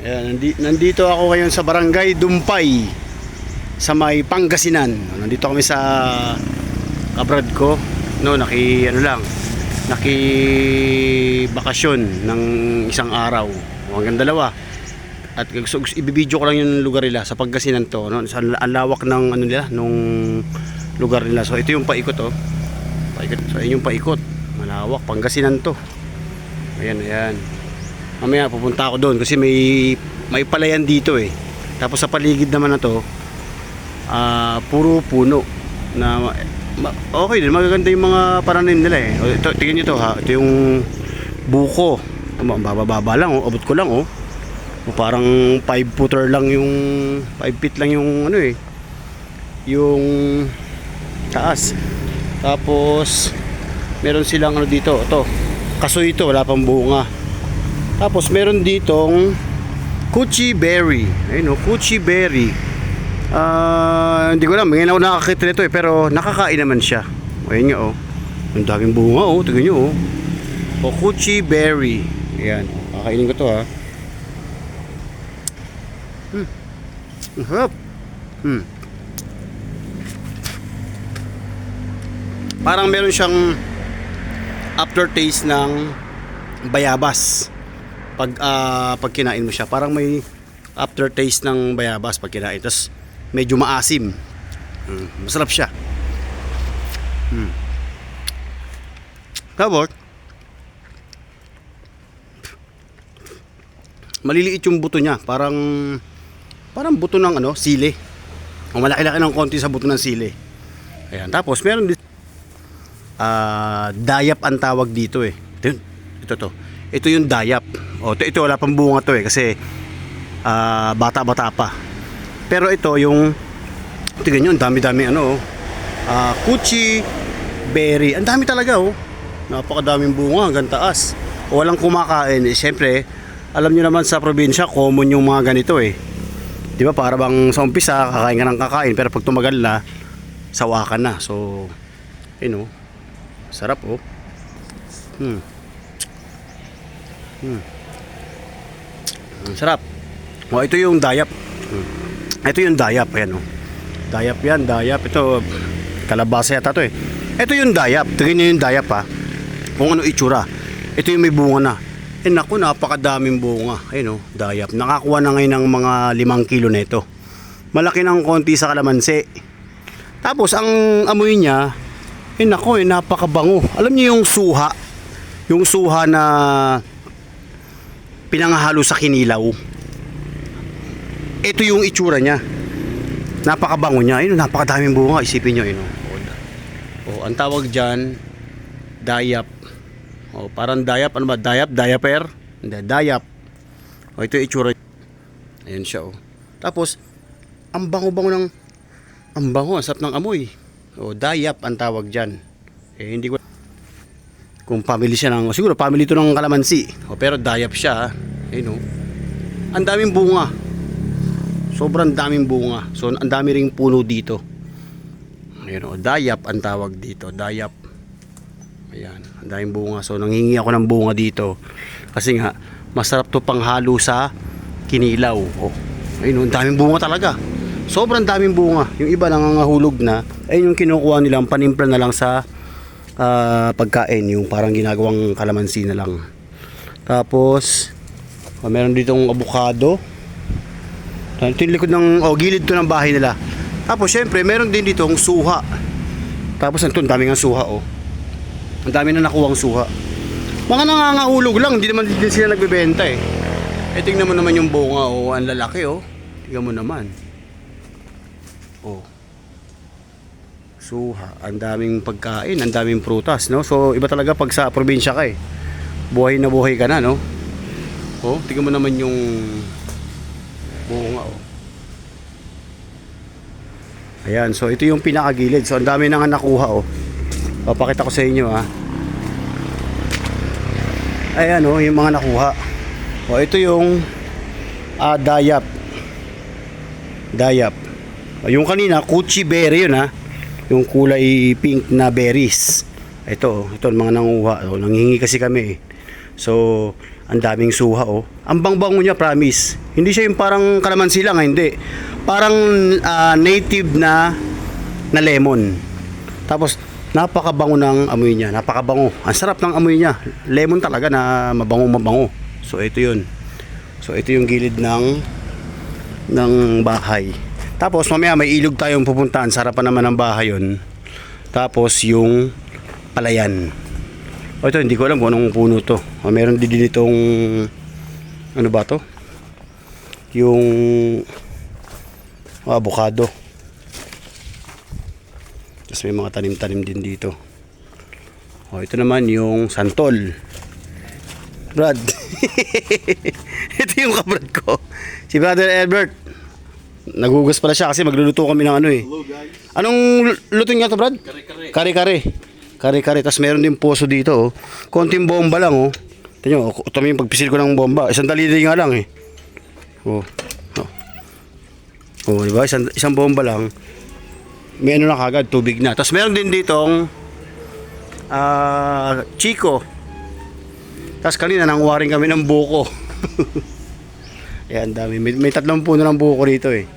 Ayan, nandi- nandito ako ngayon sa Barangay Dumpay sa may Pangasinan. Nandito kami sa kabrad ko. No, naki ano lang, naki bakasyon ng isang araw. O hanggang dalawa. At gusto, gusto ibibideo ko lang yung lugar nila sa Pangasinan to, no? Sa ang lawak ng ano nila, nung lugar nila. So ito yung paikot oh. Paikot. So ayun yung paikot. Malawak, Pangasinan to. Ayan, ayan. Mamaya pupunta ako doon kasi may may palayan dito eh. Tapos sa paligid naman na to, ah puro puno na okay din, magaganda yung mga paranin nila eh. Ito, tingnan niyo to ha. Ito yung buko. Bababa lang oh, abot ko lang oh. Parang 5 footer lang yung 5 feet lang yung ano eh. Yung taas. Tapos meron silang ano dito, ito. Kasoy ito, wala pang bunga. Tapos meron ditong Kuchi berry. Ayun oh, Kuchi berry. Ah, hindi ko alam, ngayon ako nakakita nito eh, pero nakakain naman siya. Ayun nga oh. Ang daming bunga oh, tingnan niyo oh. O Kuchi berry. Ayan, kakainin ko to ha. Hmm. Ang harap. Hmm. Parang meron siyang aftertaste ng bayabas pag ah, pag kinain mo siya parang may aftertaste ng bayabas pag kinain. Tapos medyo maasim. Mm, masarap siya. Mm. Tapos maliliit yung buto niya. Parang parang buto ng ano sili. Ang malaki-laki ng konti sa buto ng sili. Ayan tapos meron din ah dayap ang tawag dito eh. Ito ito to ito yung dayap o ito, ito wala pang bunga to eh kasi ah, bata-bata pa. Pero ito yung tingnan ang dami-dami ano oh. Ah, kuchi berry ang dami talaga oh. Napakadaming bunga hanggang taas o walang kumakain eh syempre alam nyo naman sa probinsya common yung mga ganito eh. Di ba para bang sa umpisa kakain ka ng kakain pero pag tumagal na sawa ka na. So yun oh. Sarap oh. Hmm. Hmm. Sarap. O, ito yung dayap. Ito yung dayap. Ayan, oh. Dayap yan, dayap. Ito, kalabasa yata to eh. Ito yung dayap. Tingnan nyo yung dayap ha. Kung ano itsura. Ito yung may bunga na. Eh naku, napakadaming bunga. Ayun oh, dayap. Nakakuha na ngayon ng mga limang kilo nito. Malaki ng konti sa kalamansi. Tapos ang amoy niya, eh naku, eh, napakabango. Alam niyo yung suha? Yung suha na pinangahalo sa kinilaw. Ito yung itsura niya. Napakabango niya. Ayun, napakadaming bunga. Isipin nyo, yun. Oh, ang tawag dyan, dayap. Oh, parang dayap. Ano ba? Dayap? Dayaper? Hindi, dayap. Oh, ito yung itsura. Ayun siya, oh. Tapos, ang bango-bango ng... Ang bango, ang sarap ng amoy. Oh, dayap ang tawag dyan. Eh, hindi ko kung family siya ng siguro family to ng kalamansi. O, pero dayap siya ha. ayun o ang daming bunga. Sobrang daming bunga. So ang dami ring puno dito. Ayun o dayap ang tawag dito. Dayap. Ayan ang daming bunga. So nanghingi ako ng bunga dito. Kasi nga masarap to panghalo sa kinilaw. O ayun ang daming bunga talaga. Sobrang daming bunga. Yung iba nangangahulog na. Ayun yung kinukuha nilang panimpla na lang sa ah, pagkain yung parang ginagawang kalamansi na lang. Tapos oh, meron ditong avocado. Ito yung likod ng oh, gilid to ng bahay nila. Tapos syempre meron din ditong suha. Tapos ito ang dami ng suha oh. Ang dami na nakuwang suha. Mga nangangahulog lang hindi naman din sila nagbebenta eh. Eh tingnan mo naman yung bunga oh. Ang lalaki oh. Tingnan mo naman. Oh suha, ang daming pagkain, ang daming prutas, no? So, iba talaga pag sa probinsya ka eh. Buhay na buhay ka na, no? Oh, tingnan mo naman yung bunga, oh. Ayan, so ito yung pinakagilid. So, ang dami nang nakuha, oh. Papakita ko sa inyo, ha. Ayan, oh, yung mga nakuha. Oh, ito yung ah, dayap. Dayap. Oh, yung kanina, kuchi berry yun, ha yung kulay pink na berries ito ito ang mga nanguha oh, nanghingi kasi kami eh. so Ang daming suha oh. Ang bangbango niya promise. Hindi siya yung parang kalamansi lang, ah, hindi. Parang ah, native na na lemon. Tapos napakabango ng amoy niya, napakabango. Ang sarap ng amoy niya. Lemon talaga na mabango mabango. So ito 'yun. So ito yung gilid ng ng bahay. Tapos mamaya may ilog tayong pupuntahan. Sarapan naman ng bahay 'yon. Tapos yung palayan. O ito, hindi ko alam kung anong puno to. O, meron din ditong ano ba to? Yung ah, avocado. Tapos may mga tanim-tanim din dito. O, ito naman yung santol. Brad. ito yung kabrad ko. Si Brother Albert. Nagugas pala siya kasi magluluto kami ng ano eh. Anong luto niya to, Brad? Kare-kare. Kare-kare. Kare-kare. Tapos meron din poso dito, oh. Konting bomba lang, oh. Tingnan nyo, ito yung pagpisil ko ng bomba. Isang daliri nga lang, eh. Oh. Oh, oh di ba? Isang, isang bomba lang. May ano na kagad, tubig na. Tapos meron din ditong ah Chico. Tapos kanina nang waring kami ng buko. Ayan, dami. May, may tatlong puno ng buko dito eh.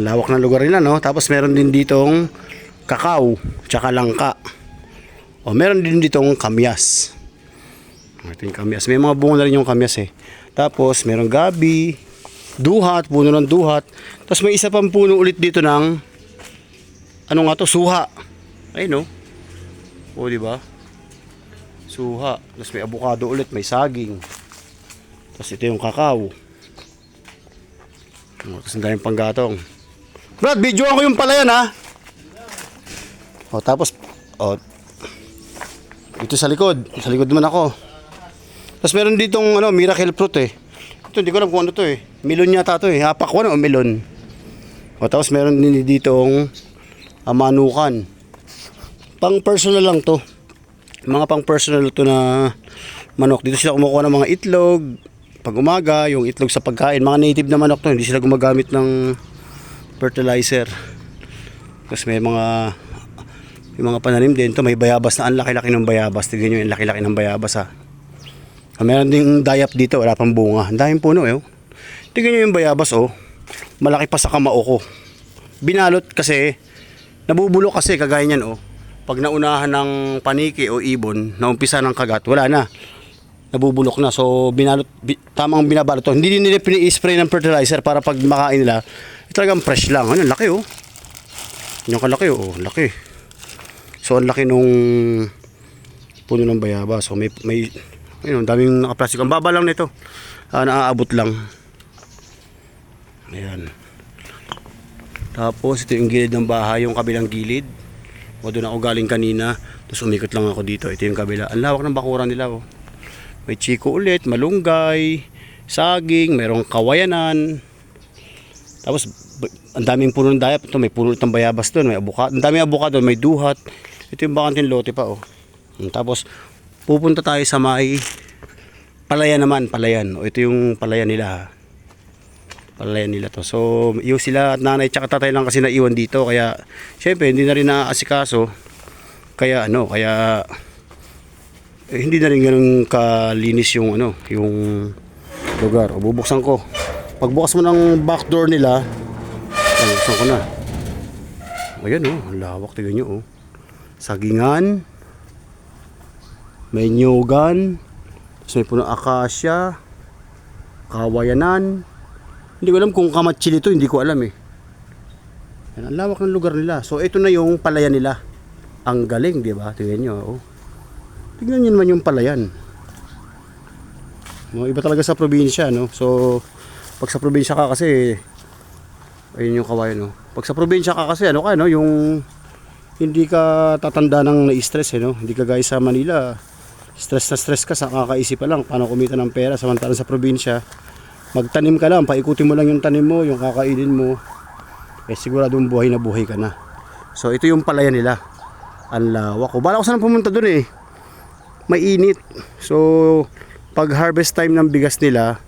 Ang Lawak ng lugar nila, no? Tapos meron din ditong kakao, tsaka langka. O meron din ditong kamyas. Ito yung kamyas. May mga bunga na rin yung kamyas eh. Tapos meron gabi, duhat, puno ng duhat. Tapos may isa pang puno ulit dito ng ano nga to, suha. Ay no. O di ba? Suha. Tapos may avocado ulit, may saging. Tapos ito yung kakao. O, Tapos ang daming panggatong. Brad, videoan ko yung palayan ha. O tapos, o, dito sa likod. Sa likod naman ako. Tapos meron ditong ano, miracle fruit eh. Ito, hindi ko alam kung ano to eh. Melon yata to eh. Hapakwan o melon. O tapos meron din ditong amanukan. Pang personal lang to. Mga pang personal to na manok. Dito sila kumukuha ng mga itlog. Pag umaga, yung itlog sa pagkain. Mga native na manok to. Hindi sila gumagamit ng fertilizer. Tapos may mga yung mga pananim din to may bayabas na ang laki-laki ng bayabas. Tignan nyo yung laki-laki ng bayabas ha. Ah, meron ding dayap dito, wala pang bunga. Ang daming puno eh. oh. Tignan nyo yung bayabas oh. Malaki pa sa kamao ko. Binalot kasi, nabubulok kasi kagaya niyan oh. Pag naunahan ng paniki o ibon, naumpisa ng kagat, wala na. Nabubulok na. So binalot, bi- tamang binabalot to. Hindi nila pini-spray ng fertilizer para pag makain nila, talagang fresh lang. Ano, laki oh. Yung kalaki oh, laki. So ang laki nung puno ng bayaba. So may may ayun, daming nakaplastic. Ang baba lang nito. Ah, naaabot lang. Ayan. Tapos ito yung gilid ng bahay, yung kabilang gilid. O doon ako galing kanina. Tapos umikot lang ako dito. Ito yung kabila. Ang lawak ng bakuran nila oh. May chiko ulit, malunggay, saging, merong kawayanan. Tapos ang daming puno ng dayap. Ito may puno ng bayabas doon, may avocado. Ang daming avocado, may duhat. Ito yung bakantin lote pa oh. Mm, Tapos pupunta tayo sa may palayan naman, palayan. O ito yung palayan nila ha. Palayan nila to. So iyo sila at nanay tsaka tatay lang kasi naiwan dito kaya syempre hindi na rin naaasikaso. Kaya ano, kaya eh, hindi na rin ganun kalinis yung ano, yung lugar. O bubuksan ko. Pagbukas mo ng back door nila, ay, buksan ko na. Ayan oh, lawak tingnan nyo oh. Sagingan, may nyugan, tapos may punong akasya, kawayanan. Hindi ko alam kung kamatsili to, hindi ko alam eh. Yan, ang lawak ng lugar nila. So ito na yung palayan nila. Ang galing, di ba? Tingnan nyo. Oh. Tingnan nyo naman yung palayan. No, iba talaga sa probinsya, no? So, pag sa probinsya ka kasi, ayun yung kawayan, no? Pag sa probinsya ka kasi, ano ka, no? Yung hindi ka tatanda ng na-stress, eh, no? Hindi ka guys sa Manila, stress na stress ka sa kakaisip pa lang paano kumita ng pera samantalang sa probinsya magtanim ka lang paikutin mo lang yung tanim mo yung kakainin mo eh siguradong buhay na buhay ka na so ito yung palayan nila ang lawak ko bala ko sana pumunta dun eh mainit so pag harvest time ng bigas nila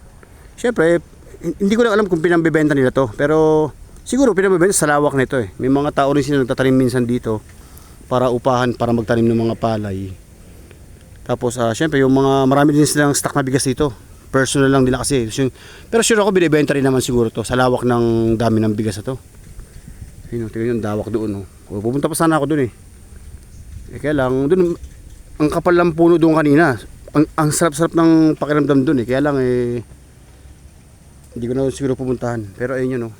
syempre hindi ko lang alam kung pinambebenta nila to pero siguro pinambebenta sa lawak nito eh may mga tao rin sila nagtatanim minsan dito para upahan para magtanim ng mga palay tapos ah syempre yung mga marami din silang stock na bigas dito Personal lang nila kasi. Pero sure ako binibenta rin naman siguro to sa lawak ng dami ng bigas na to. Ayun, tingnan yung dawak doon. Oh. Pupunta pa sana ako doon eh. Eh kaya lang, doon, ang kapal ng puno doon kanina. Ang, ang sarap-sarap ng pakiramdam doon eh. Kaya lang eh, hindi ko na siguro pupuntahan. Pero ayun yun oh.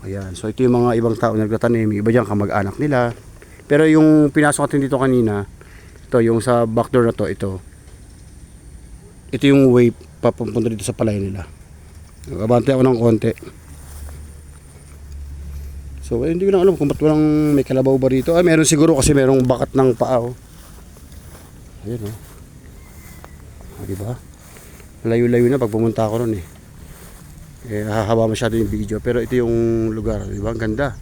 Ayan, so ito yung mga ibang tao na nagtatanim. Iba dyan kamag-anak nila. Pero yung pinasok natin dito kanina, ito yung sa back door na to, ito. Ito yung way papunta dito sa palay nila. Abante ako ng konti. So, eh, hindi ko na alam kung ba't walang may kalabaw ba rito. Ay, meron siguro kasi merong bakat ng paa. Oh. Ayun, oh. Ah, diba? Layo-layo na pag pumunta ako ron eh. Eh, hahaba masyado yung video. Pero ito yung lugar, di ba? Ang ganda.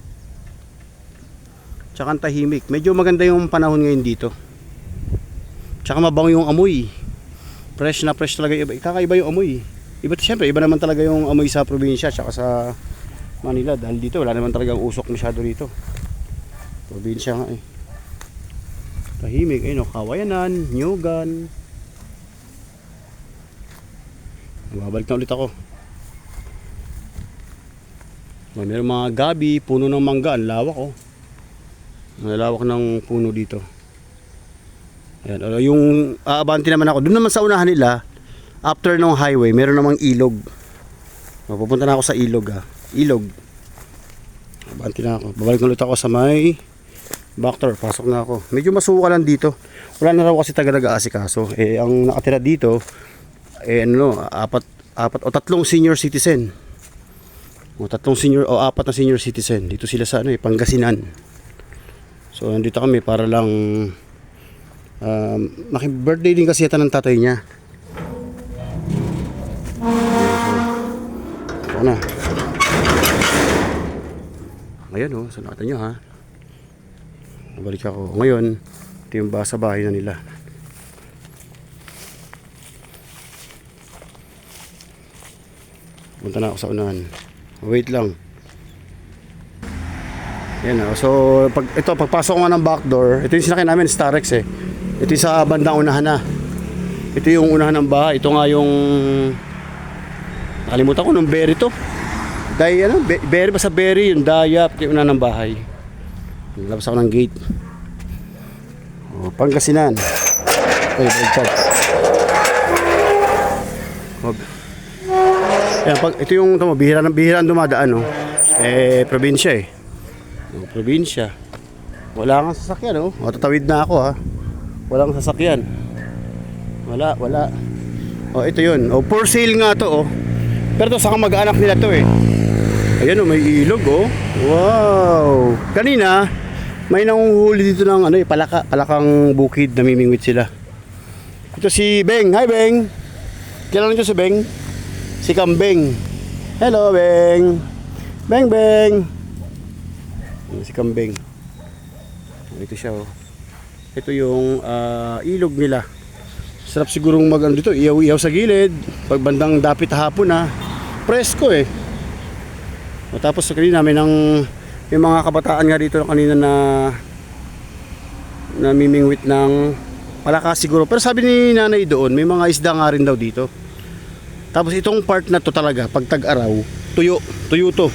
Tsaka tahimik. Medyo maganda yung panahon ngayon dito. Tsaka mabango yung amoy. Fresh na fresh talaga. Iba, kakaiba yung amoy. Iba, siyempre, iba naman talaga yung amoy sa probinsya. Tsaka sa Manila. Dahil dito, wala naman talagang usok masyado dito. Probinsya nga eh. Tahimik. Ayun, oh, Kawayanan, Nyugan. Babalik na ulit ako. Oh, May mga gabi, puno ng mangga, ang lawak oh. Ang lawak ng puno dito. Ayan, oh, yung aabante naman ako, doon naman sa unahan nila, after ng highway, meron namang ilog. Oh, Pupunta na ako sa ilog ah. Ilog. Abante na ako. Babalik na ulit ako sa may backdoor. Pasok na ako. Medyo masuka lang dito. Wala na raw kasi taga nag-aasikaso. Eh, ang nakatira dito, eh ano, apat, apat o tatlong senior citizen. O tatlong senior o apat na senior citizen. Dito sila sa ano eh, Pangasinan. So nandito kami para lang um, maki-birthday din kasi yata ng tatay niya. Ito na. Ayan o, so nakita nyo ha. Nabalik ako. Ngayon, ito yung ba sa bahay na nila. Punta na ako sa unahan. Wait lang. Yan oh. So, pag, ito, pagpasok ko nga ng back door, ito yung sinakyan namin, Starex eh. Ito yung sa bandang unahan na. Ito yung unahan ng bahay. Ito nga yung... Nakalimutan ko nung berry to. Dahil ano, be- berry ba sa berry, yung dayap, yung unahan ng bahay. Labas ako ng gate. Oh, Pangasinan. Ay, baliktad. Wag. Yan, pag, ito yung tamo, bihira bihira ang dumadaan, no? Eh, probinsya eh. Oh, probinsya. Wala kang sasakyan, oh. O, tatawid na ako, ha. Walang sasakyan. Wala, wala. Oh, ito yun. Oh, for sale nga to, oh. Pero to, sa mag-anak nila to, eh. Ayan, oh, may ilog, oh. Wow. Kanina, may nanguhuli dito ng, ano, eh, palaka, palakang bukid, namimingwit sila. Ito si Beng. Hi, Beng. Kilala niyo si Beng? Si Kambing. Hello, Beng. Beng, Beng. Si Kambing. Ito siya, oh. Ito yung ah, ilog nila. Sarap sigurong mag ano dito, iyaw-iyaw sa gilid. Pag bandang dapit hapon na. Presko eh. O, tapos sa kanina may nang may mga kabataan nga dito kanina na namimingwit ng palaka siguro. Pero sabi ni nanay doon, may mga isda nga rin daw dito. Tapos itong part na to talaga, pag tag-araw, tuyo, tuyo to.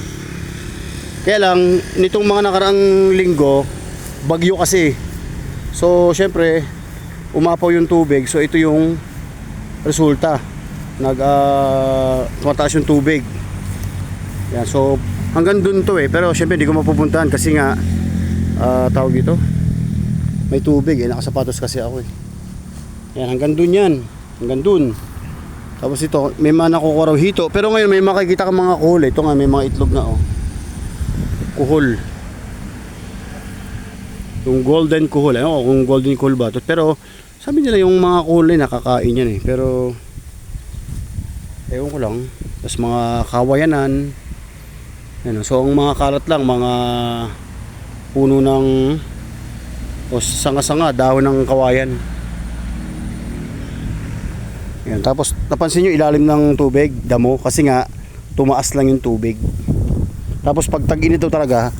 Kaya lang, nitong mga nakaraang linggo, bagyo kasi. So, syempre, umapaw yung tubig. So, ito yung resulta. Nag, ah, tumataas yung tubig. Yan, so, hanggang dun to eh. Pero, syempre, hindi ko mapupuntahan kasi nga, ah, tawag ito, may tubig eh. Nakasapatos kasi ako eh. Yan, hanggang dun yan. Hanggang dun. Tapos ito, may mga nakukuha raw hito. Pero ngayon may makikita kang mga kuhol. Ito nga, may mga itlog na oh. Kuhol. Yung golden kuhol. Ano kung golden kuhol ba? Pero sabi nila yung mga kuhol ay nakakain yan eh. Pero ewan ko lang. Tapos mga kawayanan. Yan, so ang mga kalat lang, mga puno ng o sanga-sanga, dahon ng kawayan. Yan, tapos napansin nyo ilalim ng tubig, damo, kasi nga tumaas lang yung tubig. Tapos pag tag-init talaga,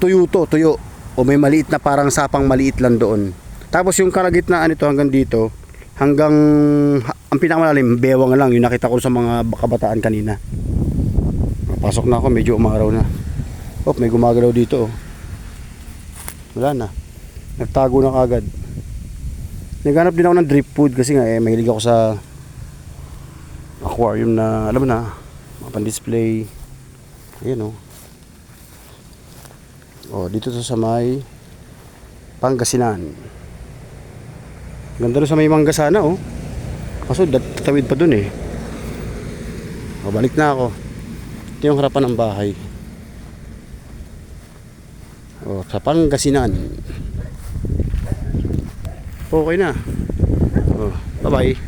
tuyo to, tuyo. O may maliit na parang sapang maliit lang doon. Tapos yung kalagitnaan nito hanggang dito, hanggang ha- ang pinakamalalim, bewang lang, yung nakita ko sa mga kabataan kanina. Pasok na ako, medyo umaraw na. Oh, may gumagalaw dito oh. Wala na. Nagtago na kagad. Naghanap din ako ng drip food kasi nga eh, mahilig ako sa aquarium na, alam mo na, mga pan-display. Ayan oh. Oh, dito to sa may Pangasinan. Ganda doon sa may mangga sana oh. Kaso tatawid pa dun eh. O, balik na ako. Ito yung harapan ng bahay. O, sa Pangasinan. Okay na. O, bye-bye.